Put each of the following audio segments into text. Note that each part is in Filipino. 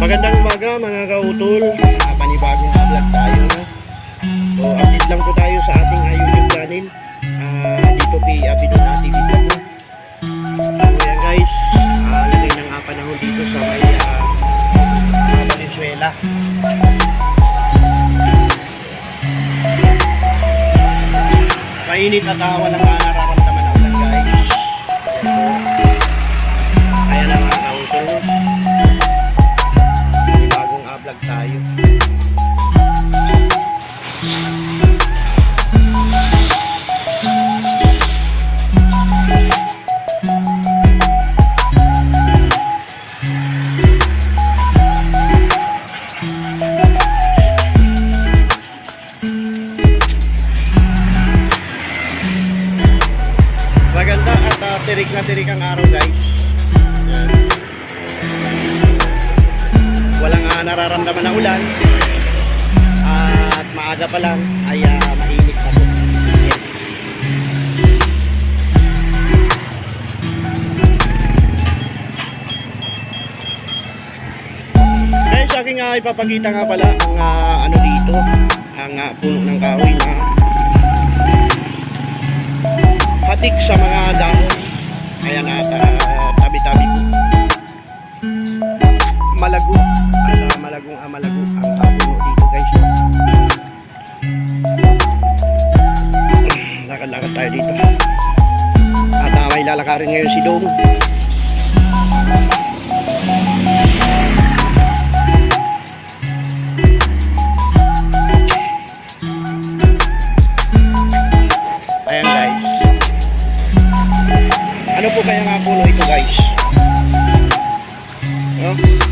Magandang umaga mga kautol. Uh, panibagong vlog tayo. No? So, update lang po tayo sa ating uh, YouTube channel. Ah, dito kay Abidon TV Vlog. No? So, yan guys. Uh, lagay ng uh, panahon dito sa may uh, uh, Valenzuela. Mainit at uh, walang uh, kautol. May bagong vlog tayo. Maganda at uh, tirik na tirik ang araw guys. Nararamdaman na ulan. at maaga pa lang ay uh, mainit na po. Guys, aking uh, ipapakita nga pala ang uh, ano dito, ang uh, puno ng kahoy na hatik sa mga dahon. Ayan at uh, tabi-tabi po. Malago. At uh, malagong ah, malago ang uh, puno dito guys. Lakad-lakad tayo dito. At uh, may lalakarin ngayon si Dong. Ayan guys. Ano po kaya nga puno ito guys? No?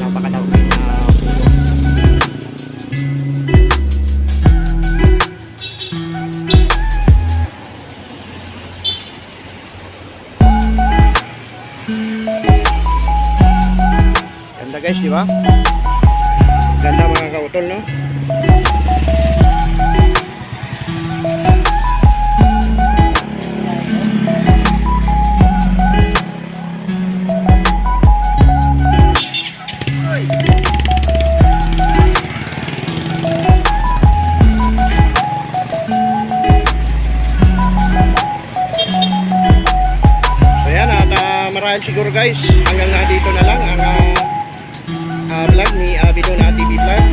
Napakalawak na puno. Ganda guys, di ba? Ganda mga kautol, no? Uh, marahil siguro guys hanggang nga dito na lang ang uh, uh, vlog ni Abido na TV Vlog.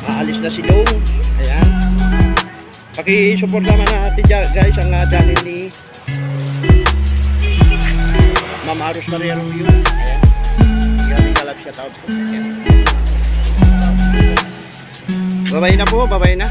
Uh, aalis na si Dong. Ayan. Paki-support naman natin dyan, guys ang uh, channel ni Ma'am Arus Maria Rubio. Ayan. Siya tawag po. Babay na po, babay na.